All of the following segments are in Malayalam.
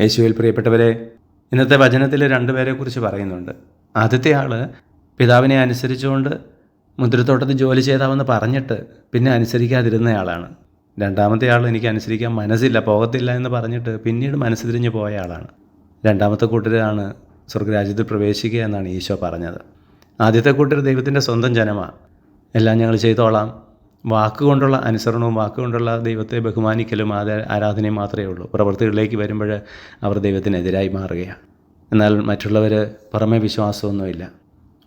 യേശുവിൽ പ്രിയപ്പെട്ടവരെ ഇന്നത്തെ വചനത്തിൽ രണ്ടുപേരെക്കുറിച്ച് പറയുന്നുണ്ട്. ആദ്യത്തെ ആൾ പിതാവിനെ അനുസരിച്ചുകൊണ്ട് മുദ്രത്തോട്ടത്തിൽ ജോലി ചെയ്താവെന്ന് പറഞ്ഞിട്ട് പിന്നെ അനുസരിക്കാതിരുന്നയാളാണ് രണ്ടാമത്തെ ആൾ എനിക്ക് അനുസരിക്കാൻ മനസ്സില്ല പോകത്തില്ല എന്ന് പറഞ്ഞിട്ട് പിന്നീട് മനസ്സ് തിരിഞ്ഞ് പോയ ആളാണ്. രണ്ടാമത്തെ കൂട്ടരാണ് സ്വർഗരാജ്യത്തിൽ പ്രവേശിക്കുക എന്നാണ് ഈശോ പറഞ്ഞത്. ആദ്യത്തെ കൂട്ടർ ദൈവത്തിന്റെ സ്വന്തം ജനമാണ് എല്ലാം ഞങ്ങൾ ചെയ്തോളാം. വാക്കുകൊണ്ടുള്ള അനുസരണവും വാക്കുകൊണ്ടുള്ള ദൈവത്തെ ബഹുമാനിക്കലും ആദ ആരാധനയും മാത്രമേ ഉള്ളൂ. പ്രവൃത്തികളിലേക്ക് വരുമ്പോൾ അവർ ദൈവത്തിനെതിരായി മാറുകയാണ്. എന്നാൽ മറ്റുള്ളവർ പുറമെ വിശ്വാസമൊന്നുമില്ല.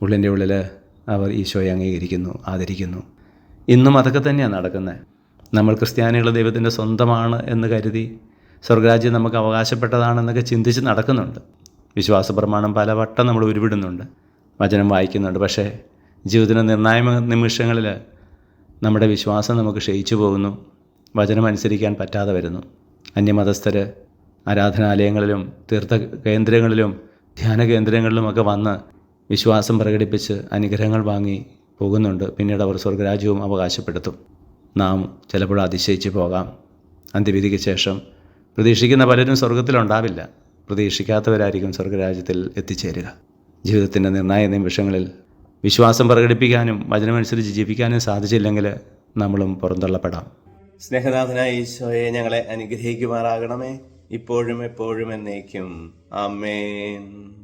ഉള്ളിന്റെ ഉള്ളിൽ അവർ ഈശോയെ അംഗീകരിക്കുന്നു ആദരിക്കുന്നു. ഇന്നും അതൊക്കെ തന്നെയാണ് നടക്കുന്നത്. നമ്മൾ ക്രിസ്ത്യാനികൾ ദൈവത്തിന്റെ സ്വന്തമാണ് എന്ന് കരുതി സ്വർഗരാജ്യം നമുക്ക് അവകാശപ്പെട്ടതാണെന്നൊക്കെ ചിന്തിച്ച് നടക്കുന്നുണ്ട്. വിശ്വാസ പ്രമാണം പലവട്ടം നമ്മൾ ഉരുവിടുന്നുണ്ട്. വചനം വായിക്കുന്നുണ്ട്. പക്ഷേ ജീവിതത്തിന്റെ നിർണായക നിമിഷങ്ങളിൽ നമ്മുടെ വിശ്വാസം നമുക്ക് ക്ഷയിച്ചു പോകുന്നു. വചനം അനുസരിക്കാൻ പറ്റാതെ വരുന്നു. അന്യമതസ്ഥർ ആരാധനാലയങ്ങളിലും തീർത്ഥ കേന്ദ്രങ്ങളിലും ധ്യാന കേന്ദ്രങ്ങളിലുമൊക്കെ വന്ന് വിശ്വാസം പ്രകടിപ്പിച്ച് അനുഗ്രഹങ്ങൾ വാങ്ങി പോകുന്നുണ്ട്. പിന്നീട് അവർ സ്വർഗരാജ്യവും അവകാശപ്പെടുത്തും. നാം ചിലപ്പോൾ അതിശയിച്ച് പോകാം. അന്ത്യവിധിക്ക് ശേഷം പ്രതീക്ഷിക്കുന്ന പലരും സ്വർഗത്തിലുണ്ടാവില്ല. പ്രതീക്ഷിക്കാത്തവരായിരിക്കും സ്വർഗരാജ്യത്തിൽ എത്തിച്ചേരുക. ജീവിതത്തിന്റെ നിർണായക നിമിഷങ്ങളിൽ വിശ്വാസം പ്രകടിപ്പിക്കാനും വചനമനുസരിച്ച് ജീവിക്കാനും സാധിച്ചില്ലെങ്കിൽ നമ്മളും പുറന്തള്ളപ്പെടാം. സ്നേഹനാഥനായ ഈശോയെ ഞങ്ങളെ അനുഗ്രഹിക്കുമാറാകണമേ. ഇപ്പോഴും എപ്പോഴും എന്നേക്കും. ആമേൻ.